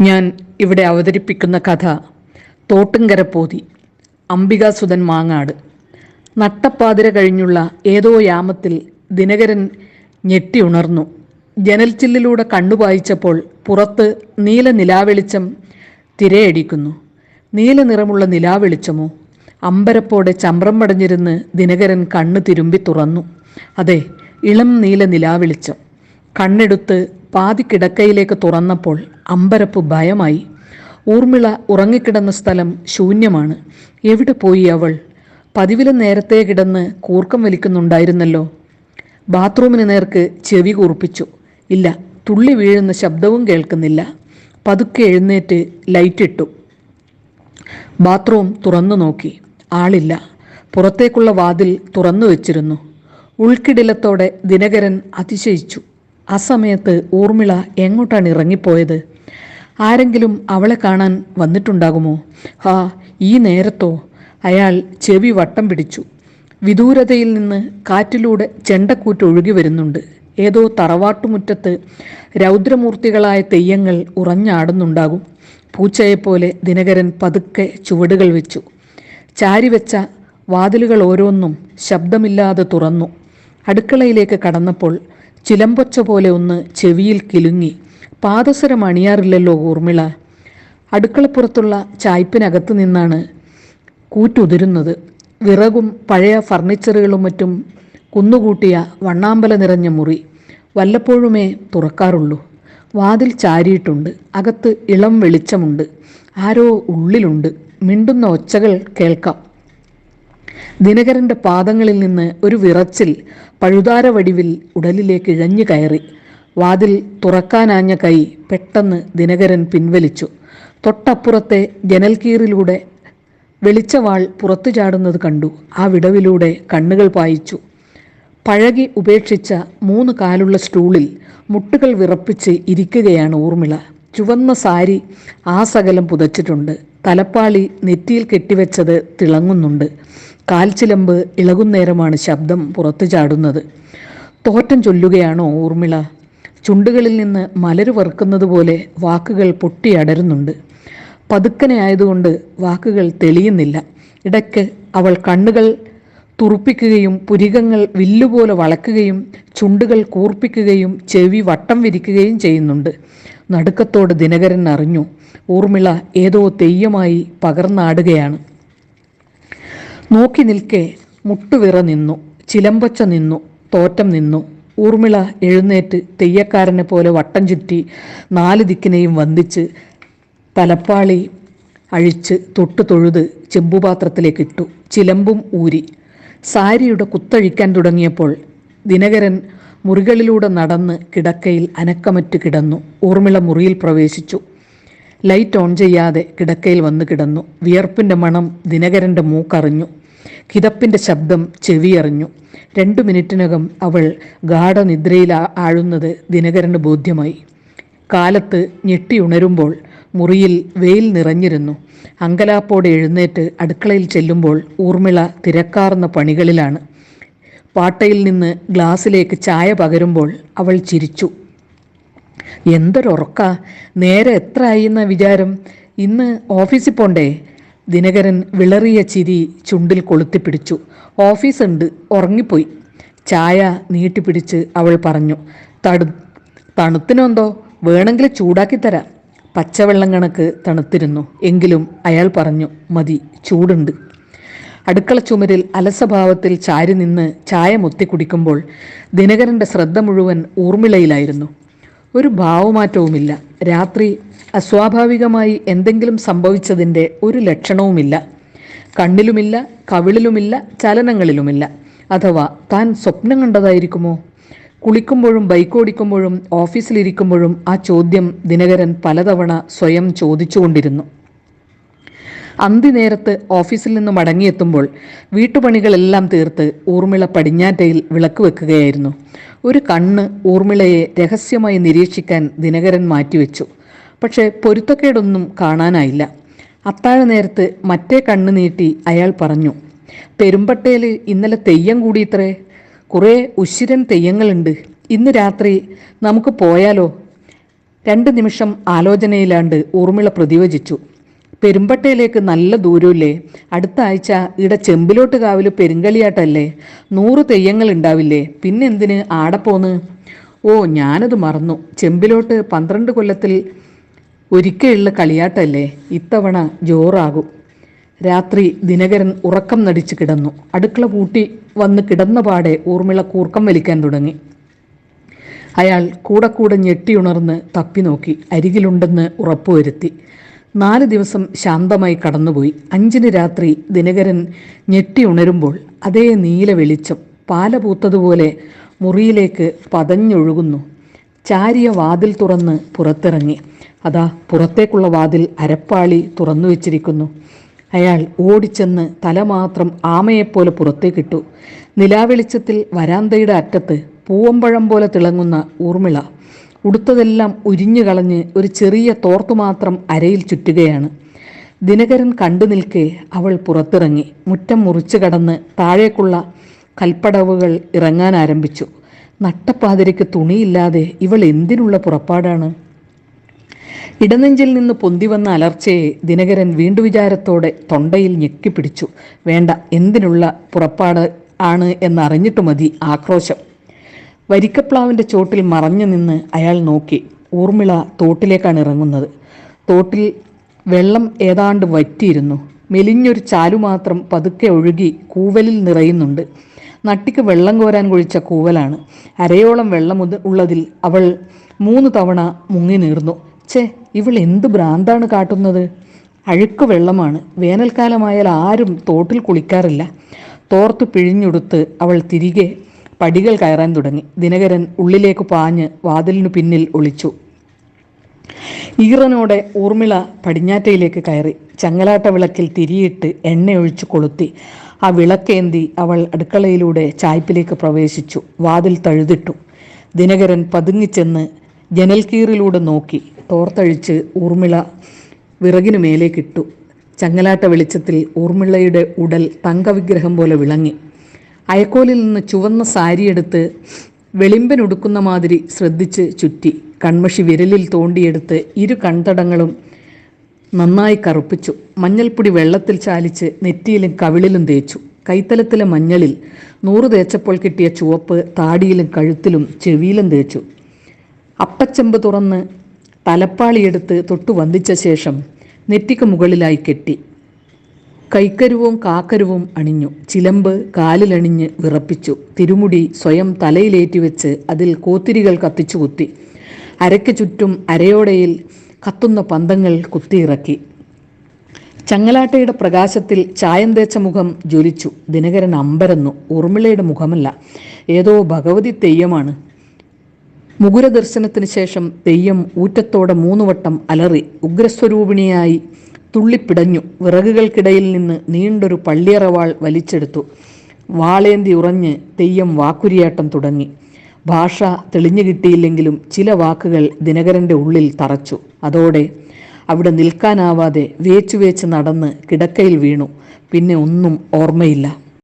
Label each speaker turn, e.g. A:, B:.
A: ഞാൻ ഇവിടെ അവതരിപ്പിക്കുന്ന കഥ തോട്ടുങ്കര പോതി അംബികാസുധൻ മാങ്ങാട്. നട്ടപ്പാതിര കഴിഞ്ഞുള്ള ഏതോ യാമത്തിൽ ദിനകരൻ ഞെട്ടി ഉണർന്നു. ജനൽച്ചില്ലിലൂടെ കണ്ണുപായിച്ചപ്പോൾ പുറത്ത് നീല നിലാവെളിച്ചം തിരയടിക്കുന്നു. നീല നിറമുള്ള നിലാവെളിച്ചമോ? അമ്പരപ്പോടെ ചമ്രം പടഞ്ഞിരുന്ന് ദിനകരൻ കണ്ണു തിരുമ്പി തുറന്നു. അതെ ഇളം നീല നിലാവെളിച്ചം. കണ്ണെടുത്ത് പാതി കിടക്കയിലേക്ക് തുറന്നപ്പോൾ അമ്പരപ്പ് ഭയമായി. ഊർമിള ഉറങ്ങിക്കിടന്ന സ്ഥലം ശൂന്യമാണ്. എവിടെ പോയി അവൾ? പതിവിലെ നേരത്തെ കിടന്ന് കൂർക്കം വലിക്കുന്നുണ്ടായിരുന്നല്ലോ. ബാത്റൂമിന് നേർക്ക് ചെവി കൂർപ്പിച്ചു. ഇല്ല തുള്ളി വീഴുന്ന ശബ്ദവും കേൾക്കുന്നില്ല. പതുക്കെ എഴുന്നേറ്റ് ലൈറ്റിട്ടു. ബാത്റൂം തുറന്നു നോക്കി. ആളില്ല. പുറത്തേക്കുള്ള വാതിൽ തുറന്നു വെച്ചിരുന്നു. ഉൾക്കിടിലത്തോടെ ദിനകരൻ അതിശയിച്ചു. ആ സമയത്ത് ഊർമിള എങ്ങോട്ടാണ് ഇറങ്ങിപ്പോയത്? ആരെങ്കിലും അവളെ കാണാൻ വന്നിട്ടുണ്ടാകുമോ? ഹാ ഈ നേരത്തോ? അയാൾ ചെവി വട്ടം പിടിച്ചു. വിദൂരതയിൽ നിന്ന് കാറ്റിലൂടെ ചെണ്ടക്കൂറ്റ് ഒഴുകി വരുന്നുണ്ട്. ഏതോ തറവാട്ടുമുറ്റത്ത് രൗദ്രമൂർത്തികളായ തെയ്യങ്ങൾ ഉറഞ്ഞാടുന്നുണ്ടാകും. പൂച്ചയെപ്പോലെ ദിനകരൻ പതുക്കെ ചുവടുകൾ വെച്ചു. ചാരിവെച്ച വാതിലുകൾ ഓരോന്നും ശബ്ദമില്ലാതെ തുറന്നു. അടുക്കളയിലേക്ക് കടന്നപ്പോൾ ചിലമ്പൊച്ച പോലെ ഒന്ന് ചെവിയിൽ കിലുങ്ങി. പാദസരം അണിയാറില്ലല്ലോ ഊർമിള. അടുക്കളപ്പുറത്തുള്ള ചായ്പിനകത്തു നിന്നാണ് കൂറ്റുതിരുന്നത്. വിറകും പഴയ ഫർണിച്ചറുകളും മറ്റും കുന്നുകൂട്ടിയ വണ്ണാമ്പല നിറഞ്ഞ മുറി വല്ലപ്പോഴുമേ തുറക്കാറുള്ളൂ. വാതിൽ ചാരിയിട്ടുണ്ട്. അകത്ത് ഇളം വെളിച്ചമുണ്ട്. ആരോ ഉള്ളിലുണ്ട്. മിണ്ടുന്ന ഒച്ചകൾ കേൾക്കാം. ദിനകരന്റെ പാദങ്ങളിൽ നിന്ന് ഒരു വിറച്ചിൽ പഴുതാര വടിവിൽ ഉടലിലേക്ക് ഇഴഞ്ഞു കയറി. വാതിൽ തുറക്കാനാഞ്ഞ കൈ പെട്ടെന്ന് ദിനകരൻ പിൻവലിച്ചു. തൊട്ടപ്പുറത്തെ ജനൽക്കീറിലൂടെ വെളിച്ചവാൾ പുറത്തു ചാടുന്നത് കണ്ടു. ആ വിടവിലൂടെ കണ്ണുകൾ പായിച്ചു. പഴകി ഉപേക്ഷിച്ച മൂന്ന് കാലുള്ള സ്റ്റൂളിൽ മുട്ടുകൾ വിറപ്പിച്ച് ഇരിക്കുകയാണ് ഊർമിള. ചുവന്ന സാരി ആ സകലം പുതച്ചിട്ടുണ്ട്. തലപ്പാളി നെറ്റിയിൽ കെട്ടിവെച്ചത് തിളങ്ങുന്നുണ്ട്. കാൽച്ചിലമ്പ് ഇളകുന്നേരമാണ് ശബ്ദം പുറത്തു ചാടുന്നത്. തോറ്റം ചൊല്ലുകയാണോ ഊർമിള? ചുണ്ടുകളിൽ നിന്ന് മലര് വറുക്കുന്നത് പോലെ വാക്കുകൾ പൊട്ടിയടരുന്നുണ്ട് പതുക്കനെ ആയതുകൊണ്ട് വാക്കുകൾ തെളിയുന്നില്ല. ഇടയ്ക്ക് അവൾ കണ്ണുകൾ തുറുപ്പിക്കുകയും പുരികങ്ങൾ വില്ലുപോലെ വളക്കുകയും ചുണ്ടുകൾ കൂർപ്പിക്കുകയും ചെവി വട്ടം വിരിക്കുകയും ചെയ്യുന്നുണ്ട്. നടുക്കത്തോട് ദിനകരൻ അറിഞ്ഞു. ഊർമിള ഏതോ തെയ്യമായി പകർന്നാടുകയാണ്. നോക്കി നിൽക്കെ മുട്ടുവിറ നിന്നു ചിലമ്പച്ച നിന്നു തോറ്റം നിന്നു. ഊർമിള എഴുന്നേറ്റ് തെയ്യക്കാരനെ പോലെ വട്ടം ചുറ്റി നാല് ദിക്കിനെയും വന്ദിച്ച് തലപ്പാളി അഴിച്ച് തൊട്ടു തൊഴുത് ചെമ്പുപാത്രത്തിലേക്ക് ഇട്ടു. ചിലമ്പും ഊരി. സാരിയുടെ കുത്തഴിക്കാൻ തുടങ്ങിയപ്പോൾ ദിനകരൻ മുറികളിലൂടെ നടന്ന് കിടക്കയിൽ അനക്കമറ്റ് കിടന്നു. ഊർമിള മുറിയിൽ പ്രവേശിച്ചു. ലൈറ്റ് ഓൺ ചെയ്യാതെ കിടക്കയിൽ വന്നു കിടന്നു. വിയർപ്പിന്റെ മണം ദിനകരന്റെ മൂക്കറിഞ്ഞു. കിതപ്പിന്റെ ശബ്ദം ചെവിയറിഞ്ഞു. രണ്ടു മിനിറ്റിനകം അവൾ ഗാഠനിദ്രയിൽ ആഴുന്നത് ദിനകരന് ബോധ്യമായി. കാലത്ത് ഞെട്ടിയുണരുമ്പോൾ മുറിയിൽ വെയിൽ നിറഞ്ഞിരുന്നു. അങ്കലാപ്പോടെ എഴുന്നേറ്റ് അടുക്കളയിൽ ചെല്ലുമ്പോൾ ഊർമിള തിരക്കാർന്ന പണികളിലാണ്. പാട്ടയിൽ നിന്ന് ഗ്ലാസ്സിലേക്ക് ചായ പകരുമ്പോൾ അവൾ ചിരിച്ചു. എന്തൊരുറക്ക. നേരെ എത്ര ആയിന്ന വിചാരം. ഇന്ന് ഓഫീസിൽ പോണ്ടേ. ദിനകരൻ വിളറിയ ചിരി ചുണ്ടിൽ കൊളുത്തിപ്പിടിച്ചു. ഓഫീസുണ്ട്. ഉറങ്ങിപ്പോയി. ചായ നീട്ടിപ്പിടിച്ച് അവൾ പറഞ്ഞു. തടു തണുത്തിനെന്തോ? വേണമെങ്കിൽ ചൂടാക്കി തരാം. പച്ചവെള്ളം കണക്ക് തണുത്തിരുന്നു. എങ്കിലും അയാൾ പറഞ്ഞു മതി ചൂടുണ്ട്. അടുക്കള ചുമരിൽ അലസഭാവത്തിൽ ചാരി നിന്ന് ചായ മുത്തി കുടിക്കുമ്പോൾ ദിനകരന്റെ ശ്രദ്ധ മുഴുവൻ ഊർമിളയിലായിരുന്നു. ഒരു ഭാവമാറ്റവുമില്ല. രാത്രി അസ്വാഭാവികമായി എന്തെങ്കിലും സംഭവിച്ചതിന്റെ ഒരു ലക്ഷണവുമില്ല. കണ്ണിലുമില്ല കവിളിലുമില്ല ചലനങ്ങളിലുമില്ല. അഥവാ താൻ സ്വപ്നം കണ്ടതായിരിക്കുമോ? കുളിക്കുമ്പോഴും ബൈക്ക് ഓടിക്കുമ്പോഴും ഓഫീസിലിരിക്കുമ്പോഴും ആ ചോദ്യം ദിനകരൻ പലതവണ സ്വയം ചോദിച്ചുകൊണ്ടിരുന്നു. അന്തിനേരത്ത് ഓഫീസിൽ നിന്ന് മടങ്ങിയെത്തുമ്പോൾ വീട്ടുപണികളെല്ലാം തീർത്ത് ഊർമിള പടിഞ്ഞാറ്റയിൽ വിളക്ക് വെക്കുകയായിരുന്നു. ഒരു കണ്ണ് ഊർമിളയെ രഹസ്യമായി നിരീക്ഷിക്കാൻ ദിനകരൻ മാറ്റിവെച്ചു. പക്ഷേ പൊരുത്തക്കേടൊന്നും കാണാനായില്ല. അത്താഴ നേരത്ത് മറ്റേ കണ്ണ് നീട്ടി അയാൾ പറഞ്ഞു പെരുമ്പട്ടയിൽ ഇന്നലെ തെയ്യം കൂടിയിത്രേ. കുറേ ഉശിരൻ തെയ്യങ്ങളുണ്ട്. ഇന്ന് രാത്രി നമുക്ക് പോയാലോ? രണ്ട് നിമിഷം ആലോചനയിലാണ്ട് ഊർമിള പ്രതിവചിച്ചു. പെരുമ്പട്ടയിലേക്ക് നല്ല ദൂരമില്ലേ? അടുത്ത ആഴ്ച ഇവിടെ ചെമ്പിലോട്ട് കാവിൽ പെരുങ്കളിയാട്ടല്ലേ? നൂറ് തെയ്യങ്ങൾ ഉണ്ടാവില്ലേ? പിന്നെന്തിന് ആടെ പോന്ന് ഓ ഞാനത് മറന്നു. ചെമ്പിലോട്ട് പന്ത്രണ്ട് കൊല്ലത്തിൽ ഒരിക്കലുള്ള കളിയാട്ടല്ലേ? ഇത്തവണ ജോറാകും. രാത്രി ദിനകരൻ ഉറക്കം നടിച്ച് കിടന്നു. അടുക്കള പൂട്ടി വന്ന് കിടന്ന പാടെ ഊർമിള കൂർക്കം വലിക്കാൻ തുടങ്ങി. അയാൾ കൂടെ കൂടെ ഞെട്ടിയുണർന്ന് തപ്പി നോക്കി. അരികിലുണ്ടെന്ന് ഉറപ്പുവരുത്തി. നാല് ദിവസം ശാന്തമായി കടന്നുപോയി. അഞ്ചിന് രാത്രി ദിനകരൻ ഞെട്ടി ഉണരുമ്പോൾ അതേ നീല വെളിച്ചം പാല പൂത്തതുപോലെ മുറിയിലേക്ക് പതഞ്ഞൊഴുകുന്നു. ചാരിയ വാതിൽ തുറന്ന് പുറത്തിറങ്ങി. അതാ പുറത്തേക്കുള്ള വാതിൽ അരപ്പാളി തുറന്നു വെച്ചിരിക്കുന്നു. അയാൾ ഓടിച്ചെന്ന് തല മാത്രം ആമയെപ്പോലെ പുറത്തേക്കിട്ടു നിലാവെളിച്ചത്തിൽ വരാന്തയുടെ അറ്റത്ത് പൂവമ്പഴം പോലെ തിളങ്ങുന്ന ഊർമിള. ഉടുത്തതെല്ലാം ഉരിഞ്ഞു കളഞ്ഞ് ഒരു ചെറിയ തോർത്തു മാത്രം അരയിൽ ചുറ്റുകയാണ്. ദിനകരൻ കണ്ടു നിൽക്കെ അവൾ പുറത്തിറങ്ങി. മുറ്റം മുറിച്ചു കടന്ന് താഴേക്കുള്ള കൽപ്പടവുകൾ ഇറങ്ങാൻ ആരംഭിച്ചു. നട്ടപ്പാതിരയ്ക്ക് തുണിയില്ലാതെ ഇവൾ എന്തിനുള്ള പുറപ്പാടാണ്? ഇടനെഞ്ചിൽ നിന്ന് പൊന്തി വന്ന അലർച്ചയെ ദിനകരൻ വീണ്ടു വിചാരത്തോടെ തൊണ്ടയിൽ ഞെക്കിപ്പിടിച്ചു. വേണ്ട എന്തിനുള്ള പുറപ്പാട് ആണ് എന്നറിഞ്ഞിട്ടു മതി ആക്രോശം. വരിക്കപ്ലാവിന്റെ ചോട്ടിൽ മറഞ്ഞു നിന്ന് അയാൾ നോക്കി. ഊർമിള തോട്ടിലേക്കാണ് ഇറങ്ങുന്നത്. തോട്ടിൽ വെള്ളം ഏതാണ്ട് വറ്റിയിരുന്നു. മെലിഞ്ഞൊരു ചാലു മാത്രം പതുക്കെ ഒഴുകി കൂവലിൽ നിറയുന്നുണ്ട്. നട്ടിക്ക് വെള്ളം കോരാൻ കുഴിച്ച കൂവലാണ്. അരയോളം വെള്ളം ഉള്ളതിൽ അവൾ മൂന്ന് തവണ മുങ്ങി നീർന്നു. ഛേ ഇവൾ എന്ത് ഭ്രാന്താണ് കാട്ടുന്നത്? അഴുക്ക് വെള്ളമാണ്. വേനൽക്കാലമായാൽ ആരും തോട്ടിൽ കുളിക്കാറില്ല. തോർത്ത് പിഴിഞ്ഞുടുത്ത് അവൾ തിരികെ പടികൾ കയറാൻ തുടങ്ങി. ദിനകരൻ ഉള്ളിലേക്ക് പാഞ്ഞ് വാതിലിനു പിന്നിൽ ഒളിച്ചു. ഈറനോടെ ഊർമിള പടിഞ്ഞാറ്റയിലേക്ക് കയറി. ചങ്ങലാട്ട വിളക്കിൽ തിരിയിട്ട് എണ്ണയൊഴിച്ച് കൊളുത്തി. ആ വിളക്കേന്തി അവൾ അടുക്കളയിലൂടെ ചായ്പിലേക്ക് പ്രവേശിച്ചു. വാതിൽ തഴുതിട്ടു. ദിനകരൻ പതുങ്ങിച്ചെന്ന് ജനൽക്കീറിലൂടെ നോക്കി. തോർത്തഴിച്ച് ഊർമിള വിറകിനു മേലേക്കിട്ടു. ചങ്ങലാട്ട വെളിച്ചത്തിൽ ഊർമിളയുടെ ഉടൽ തങ്കവിഗ്രഹം പോലെ വിളങ്ങി. അയക്കോലിൽ നിന്ന് ചുവന്ന സാരിയെടുത്ത് വെളിമ്പനുടുക്കുന്ന മാതിരി ശ്രദ്ധിച്ച് ചുറ്റി. കൺമഷി വിരലിൽ തോണ്ടിയെടുത്ത് ഇരു കൺതടങ്ങളും നന്നായി കറുപ്പിച്ചു. മഞ്ഞൾപ്പൊടി വെള്ളത്തിൽ ചാലിച്ച് നെറ്റിയിലും കവിളിലും തേച്ചു. കൈത്തലത്തിലെ മഞ്ഞളിൽ നൂറ് തേച്ചപ്പോൾ കിട്ടിയ ചുവപ്പ് താടിയിലും കഴുത്തിലും ചെവിയിലും തേച്ചു. അപ്പച്ചെമ്പ് തുറന്ന് തലപ്പാളിയെടുത്ത് തൊട്ടു വന്ദിച്ച ശേഷം നെറ്റിക്ക് മുകളിലായി കെട്ടി. കൈക്കരുവും കാക്കരുവും അണിഞ്ഞു. ചിലമ്പ് കാലിലണിഞ്ഞ് വിറപ്പിച്ചു. തിരുമുടി സ്വയം തലയിലേറ്റിവെച്ച് അതിൽ കോത്തിരികൾ കത്തിച്ചു കുത്തി. അരയ്ക്ക് ചുറ്റും അരയോടയിൽ കത്തുന്ന പന്തങ്ങൾ കുത്തിയിറക്കി. ചങ്ങലാട്ടയുടെ പ്രകാശത്തിൽ ചായം തേച്ച മുഖം ജ്വലിച്ചു. ദിനകരൻ അമ്പരന്നു. ഉർമിളയുടെ മുഖമല്ല. ഏതോ ഭഗവതി തെയ്യമാണ്. മുകുരദർശനത്തിന് ശേഷം തെയ്യം ഊറ്റത്തോടെ മൂന്നുവട്ടം അലറി ഉഗ്രസ്വരൂപിണിയായി തുള്ളിപ്പിടഞ്ഞു. വിറകുകൾക്കിടയിൽ നിന്ന് നീണ്ടൊരു പള്ളിയറവാൾ വലിച്ചെടുത്തു. വാളേന്തി ഉറഞ്ഞ് തെയ്യം വാക്കുരിയാട്ടം തുടങ്ങി. ഭാഷ തെളിഞ്ഞു കിട്ടിയില്ലെങ്കിലും ചില വാക്കുകൾ ദിനകരന്റെ ഉള്ളിൽ തറച്ചു. അതോടെ അവിടെ നിൽക്കാനാവാതെ വേച്ചു വേച്ച് നടന്ന് കിടക്കയിൽ വീണു. പിന്നെ ഒന്നും ഓർമ്മയില്ല.